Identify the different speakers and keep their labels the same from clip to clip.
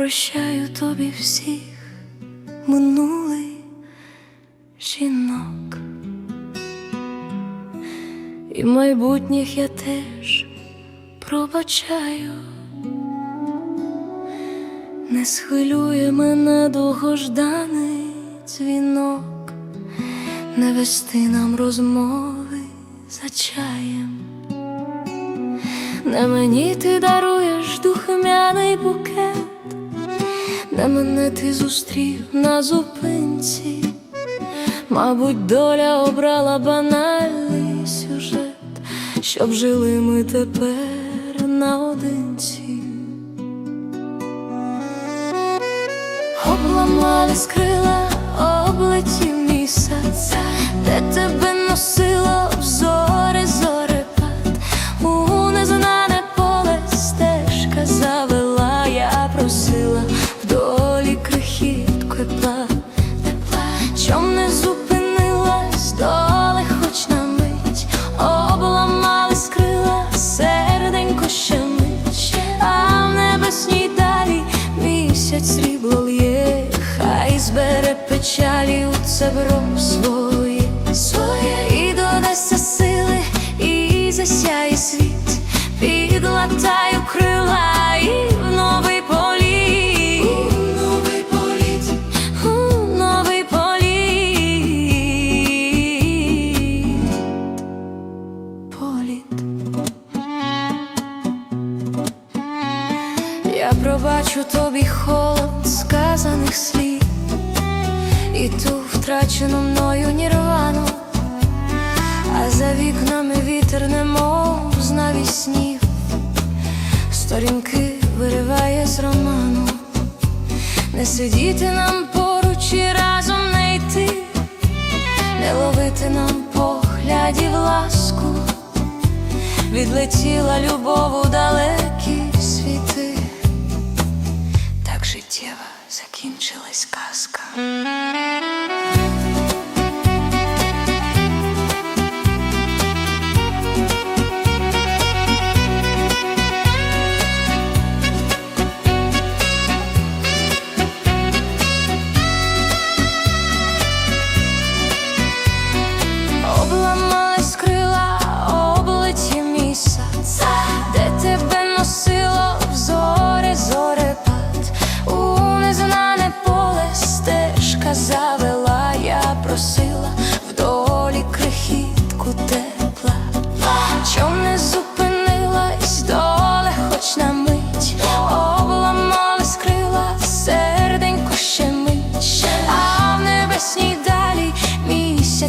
Speaker 1: прощаю тобі всіх. Минулий жінок, і майбутніх я теж пробачаю, не схвилює мене довгожданий дзвінок, не вести нам розмови за чаєм. Не мені ти даруєш духмяний букет, не мене ти зустрів на зупинці, мабуть, доля обрала банальний сюжет, щоб жили ми тепер наодинці. Обламали скрила, облетів місяць, де тебе печалі у своє, своє. І додасться сили, і засяє світ, підлатаю крила і в новий політ, у новий політ, у новий політ, політ. Я пробачу тобі холод сказаних слів і ту втрачену мною нірвану, а за вікнами вітер немов з навіснів, сторінки вириває з роману, не сидіти нам поруч і разом не йти, не ловити нам поглядів ласку, відлетіла любов у життєва закінчилась казка.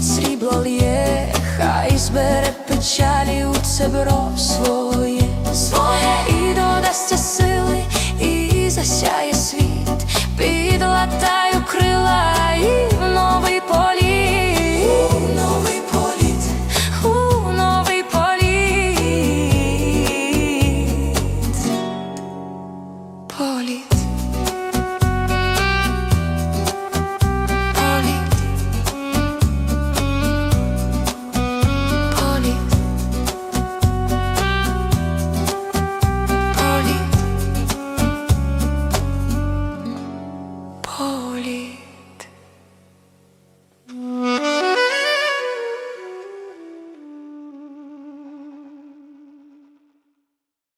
Speaker 1: місяць срібло лє, хай збере печалі у цебро своє, своє і додасться сили, і засяє